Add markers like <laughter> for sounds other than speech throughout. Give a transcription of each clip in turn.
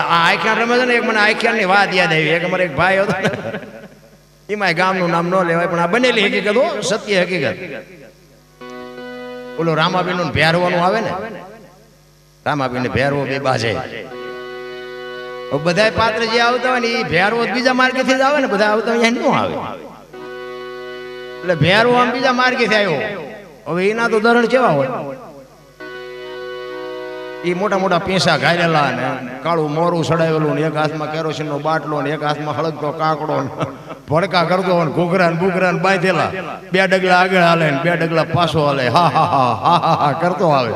આ આખ્યાન રમે છે ને એક મને આખ્યાનની વાત યાદ આવી. એક અમારે એક ભાઈ હતો. એમાં ગામનું નામ ન લેવાય, પણ આ બનેલી હકીકત હો, સત્ય હકીકત. ઓલો રામાબીનું ભેરવાનું આવે ને? રામાબીને ભેરવો બે બાજે. બધા પાત્ર જે આવતા હોય ને એ ભેરવો બીજા માર્ગેથી જ આવે ને, બધા આવતા હોય અહીંયા ન આવે. એટલે ભેરવો આમ બીજા માર્ગેથી આવ્યો. હવે એના તો ધરણ કેવા હોય? એ મોટા મોટા પીસા ઘાયરેલા ને કાળું મોરું સડાવેલું ને એક હાથમાં કેરોસીનનો બાટલો ને એક હાથમાં હળગતો કાકડો ને ભડકા કરતો ને ઘૂઘરા ને બુઘરા ને બાંધેલા. બે ડગલા આગળ હાલે ને બે ડગલા પાછો હાલે. હા હા હા હા હા કરતો આવે.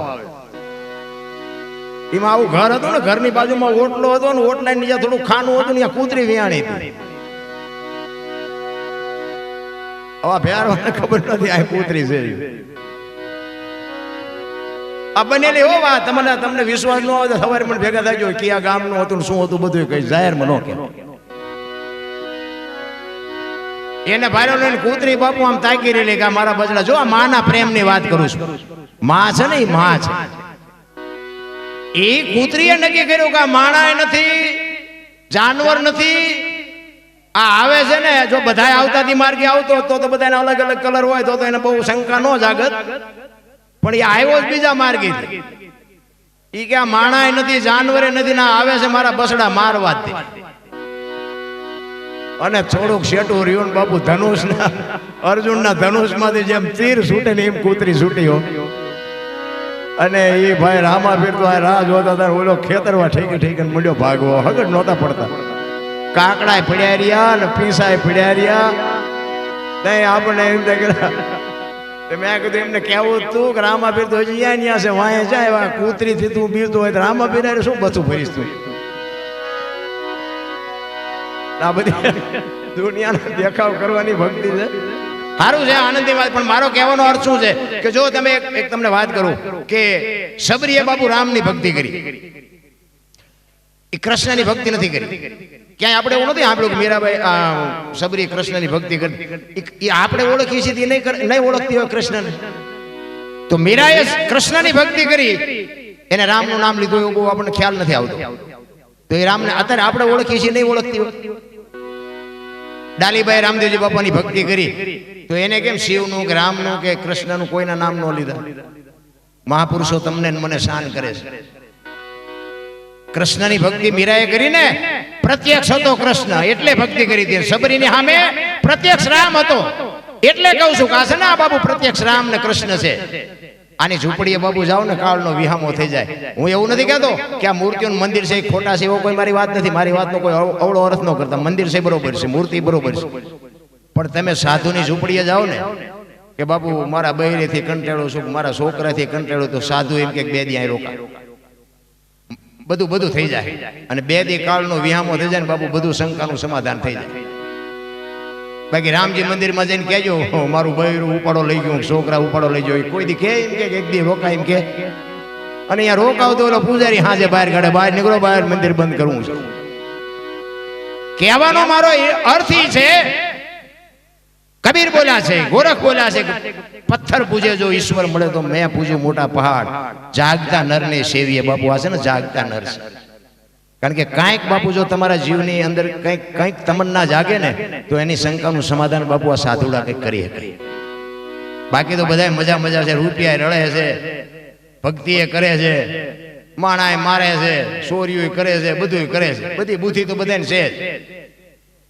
એમાં આવું ઘર હતું ને, ઘરની બાજુમાં ઓટલો હતો ને ઓટલા નીચે થોડું ખાનું હતું ને કૂતરી વિયાણી હતી. હવે ભેર ખબર નથી આ કૂતરી છે આ બનેલી વાત. તમને તમને વિશ્વાસ ન તો સવારે મને ભેગા થાય કે આ ગામનું હતું શું હતું બધું કઈ જાહેરમાં ન કે એને ભાઈઓ લઈને કૂતરી બાપુ આમ તાકી રહેલી કે મારા બચડા જો આ માના પ્રેમની વાત કરું છું. માં છે ને એ માં છે. એ કૂતરીએ નક્કી કર્યું કે આ માણાએ નથી, જાનવર નથી. આ આવે છે ને, જો બધાય આવતાથી માર્ગે આવતો તો તો બધાને અલગ અલગ કલર હોય તો તો એને બહુ શંકા ન જાગત. પણ એ આવ્યો જ બીજા માર્ગે એ કે આ માણાએ નથી, જાનવરે નથી ના આવે છે મારા બસડા મારવા અને થોડુંક શેટું રહ્યું બાપુ ધનુષ ના અર્જુન ના ધનુષમાંથી જેમ તીર છૂટે ને એમ કૂતરી છૂટ્યો અને એ ભાઈ રામા ફીરતો આ રાહ જોતા હતા ઓલો ખેતરમાં ઠેકી ઠેકીને મૂડ્યો ભાગવો. હગડ નહોતા પડતા. કાકડાય પીડ્યા રહ્યા ને પીસાય પીડ્યા રહ્યા. નહીં આપણે એમ થાય <laughs> દેખાવ કરવાની ભક્તિ છે. સારું છે, આનંદની વાત, પણ મારો કહેવાનો અર્થ શું છે કે જો તમે એક તમને વાત કરું કે સબરીએ બાપુ રામની ભક્તિ કરી. એ કૃષ્ણની ભક્તિ નથી કરી. ક્યાંય આપણે એવું નથી, આપણું મીરાબાઈ સબરી કૃષ્ણની ભક્તિ કરી. ઈ- ઈ આપણે ઓળખી છીએ નહીં નહીં ઓળખતી હોય કૃષ્ણને. તો મીરાએ કૃષ્ણની ભક્તિ કરી. એને રામનું નામ લીધું એવું બહુ આપણને ખ્યાલ નથી આવતો. તો એ રામને અત્યારે આપણે ઓળખીએ છીએ, નહીં ઓળખતી હોય. ડાલીબાઈ રામદેવજી બાપાની ભક્તિ કરી. તો એને કેમ શિવનું કે રામનું કે કૃષ્ણનું કોઈના નામ ન લીધા? મહાપુરુષો તમને મને શાન કરે છે. કૃષ્ણની ભક્તિ મીરાએ કરીને પ્રત્યક્ષ હતો કૃષ્ણ, એટલે ભક્તિ કરી હતી. સબરીની સામે પ્રત્યક્ષ રામ હતો. એટલે કહું છું કાશે ના બાબુ પ્રત્યક્ષ રામ ને કૃષ્ણ છે. આની ઝૂંપડીએ બાબુ જાઓ ને કાળનો વિહામો થઈ જાય. હું એવું નથી કહેતો કે આ મૂર્તિઓનું મંદિર છે ખોટા છે, એવો કોઈ મારી વાત નથી. મારી વાતનો કોઈ અવળો અર્થ ન કરતા. મંદિર છે બરોબર છે, મૂર્તિ બરોબર છે. પણ તમે સાધુની ઝૂંપડીએ જાઓ ને કે બાપુ મારા બહેરેથી કંટાળો છું, મારા છોકરાથી કંટાળો, તો સાધુ એમ કે બે દી અહીં રોકા બધું બધું થઈ જાય. અને બે દી કાળનો વિહામો થઈ જાય ને બાપુ બધું શંકાનું સમાધાન થઈ જાય. બાકી રામજી મંદિરમાં જઈને કહેજો "હો, મારું બૈરું ઉપાડો લઈ ગયો છોકરા ઉપાડો લઈ ગયો. કોઈ દી કે એમ કે એક દી રોકાય એમ કે. અને અહીંયા રોકાવતો ઓલો પૂજારી હાજે બહાર કાઢે બહાર નીકળો બહાર મંદિર બંધ કરવું છે. કહેવાનો મારો અર્થ છે કબીર બોલ્યા છે, ગોરખ બોલ્યા છે પથ્થર પૂજે જો ઈશ્વર મળે તો મેં પૂજ્યું મોટા પહાડ. જાગતા નરને સેવીએ બાપુ, આ છે ને જાગતા નર છે. કારણ કે કાંઈક બાપુ જો તમારા જીવની અંદર કંઈક કંઈક તમન્ના જાગે ને, તો એની શંકાનું સમાધાન બાપુ આ સાધુડા કંઈક કરી શકે બાકી તો બધા મજા મજા છે રૂપિયા રળે છે ભક્તિ કરે છે માણાએ મારે છે ચોરીઓ કરે છે બધું કરે છે. બધી બુદ્ધિ તો બધાને છે જ.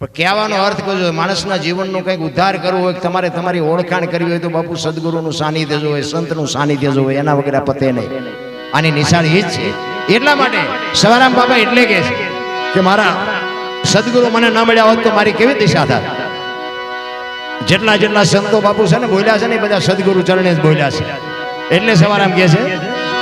પણ કહેવાનો અર્થ કહો માણસના જીવનનો કંઈક ઉદ્ધાર કરવો હોય તમારે તમારી ઓળખાણ કરવી હોય તો બાપુ સદગુરુનું સાનિધ્ય જોવે, સંતનું સાનિધ્ય જોવે, એના વગેરે પતે નહીં. આની નિશાળ એ જ છે. એટલા માટે સવારામ બાબા એટલે કહે છે કે મારા સદગુરુ મને ન મળ્યા હોત તો મારી કેવી દિશા થાય જેટલા જેટલા સંતો બાપુ છે ને બોલ્યા છે ને બધા સદગુરુ ચરણે જ બોલ્યા છે. એટલે સવારામ કહે છે